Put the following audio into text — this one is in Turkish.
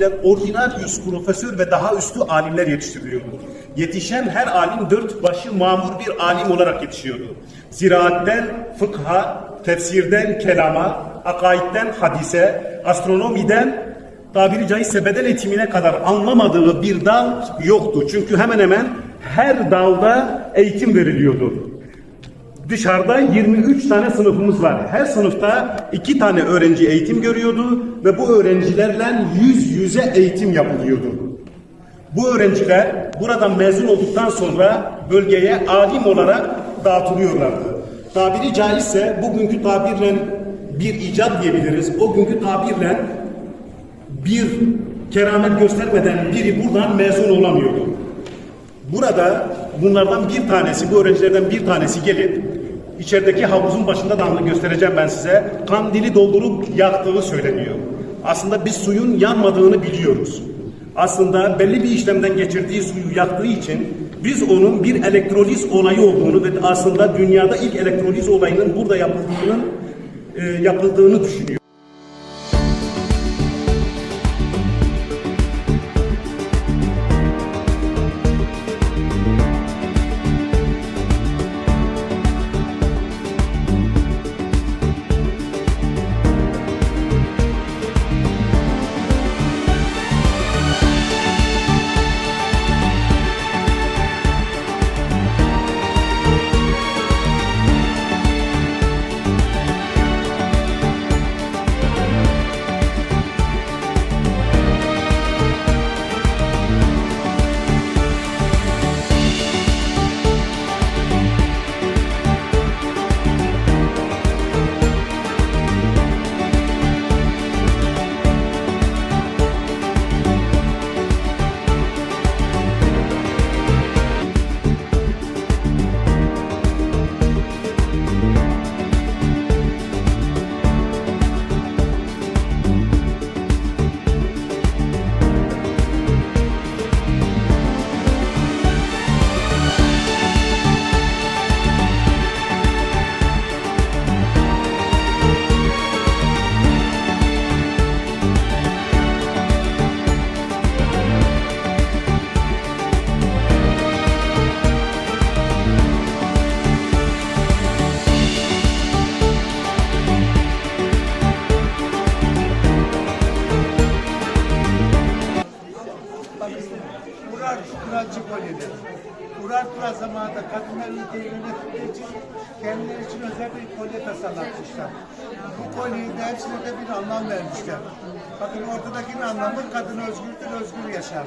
tabiriyle orijinalius profesör ve daha üstü alimler yetiştiriliyordu. Yetişen her alim dört başı mamur bir alim olarak yetişiyordu. Ziraatten fıkha, tefsirden kelama, akaidden hadise, astronomiden tabiri caizse beden eğitimine kadar anlamadığı bir dal yoktu. Çünkü hemen hemen her dalda eğitim veriliyordu. Dışarıda 23 tane sınıfımız var. Her sınıfta iki tane öğrenci eğitim görüyordu ve bu öğrencilerle yüz yüze eğitim yapılıyordu. Bu öğrenciler buradan mezun olduktan sonra bölgeye alim olarak dağıtılıyorlardı. Tabiri caizse bugünkü tabirle bir icat diyebiliriz. O günkü tabirle bir keramet göstermeden biri buradan mezun olamıyordu. Burada bunlardan bir tanesi, bu öğrencilerden bir tanesi gelip içerideki havuzun başında da göstereceğim ben size. Kandili doldurup yaktığı söyleniyor. Aslında biz suyun yanmadığını biliyoruz. Aslında belli bir işlemden geçirdiği suyu yaktığı için biz onun bir elektroliz olayı olduğunu ve aslında dünyada ilk elektroliz olayının burada yapıldığının e, yapıldığını düşünüyoruz. Urar Kura zamanında kadınlar ülkeyi yönettiği için kendileri için özel bir kolye tasarlatmışlar. Bu kolyeyi de hepsine de bir anlam vermişler. Bakın ortadaki bir anlamı kadın özgürdür, özgür yaşar.